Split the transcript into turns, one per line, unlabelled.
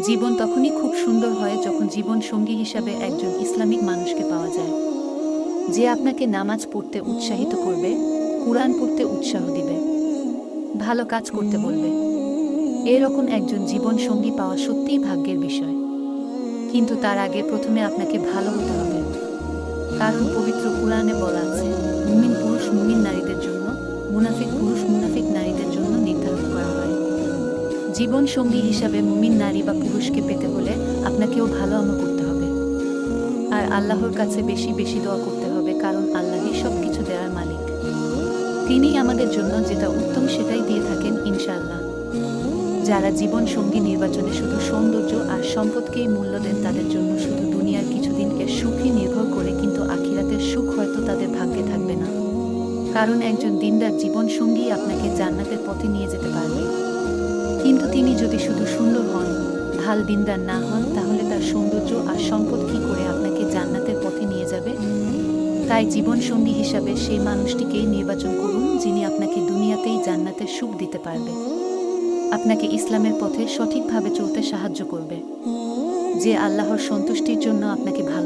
জীবন তখনই খুব সুন্দর হয় যখন জীবন সঙ্গী হিসাবে একজন ইসলামিক মানুষকে পাওয়া যায়। যে আপনাকে নামাজ পড়তে উৎসাহিত করবে, কোরআন পড়তে উৎসাহ দিবে, ভালো কাজ করতে বলবে। এরকম একজন জীবন সঙ্গী পাওয়া সত্যিই ভাগ্যের বিষয়। কিন্তু তার আগে প্রথমে আপনাকে ভালো হতে হবে। কারণ পবিত্র কোরআনে বলা আছে, মুমিন পুরুষ জীবন সঙ্গী হিসাবে মুমিন নারী বা পুরুষকে পেতে হলে আপনাকেও ভালো আমল করতে হবে। আর আল্লাহর কাছে বেশি বেশি দোয়া করতে হবে, কারণ আল্লাহই সব কিছু দেওয়ার মালিক। তিনিই আমাদের জন্য যেটা উত্তম সেটাই দিয়ে থাকেন, ইনশাআল্লাহ। যারা জীবন সঙ্গী নির্বাচনে শুধু সৌন্দর্য আর সম্পদকেই মূল্য দেন, তাদের জন্য শুধু দুনিয়ার কিছুদিন এর সুখই নির্ভর করে, কিন্তু আখিরাতের সুখ হয়তো তাদের ভাগ্যে থাকবে না। কারণ একজন দিনদার জীবন সঙ্গী আপনাকে জান্নাতের পথে নিয়ে যেতে পারবে। কিন্তু তিনি যদি শুধু সুন্দর হন, ভালো দিনদার না হন, তাহলে তার সৌন্দর্য আর সম্পদ কি করে আপনাকে জান্নাতের পথে নিয়ে যাবে? তাই জীবন সঙ্গী হিসাবে সেই মানুষটিকেই নির্বাচন করুন, যিনি আপনাকে দুনিয়াতেই জান্নাতের সুখ দিতে পারবে। আপনাকে ইসলামের পথে সঠিকভাবে চলতে সাহায্য করবে। যে আল্লাহর সন্তুষ্টির জন্য আপনাকে ভালোবাসবে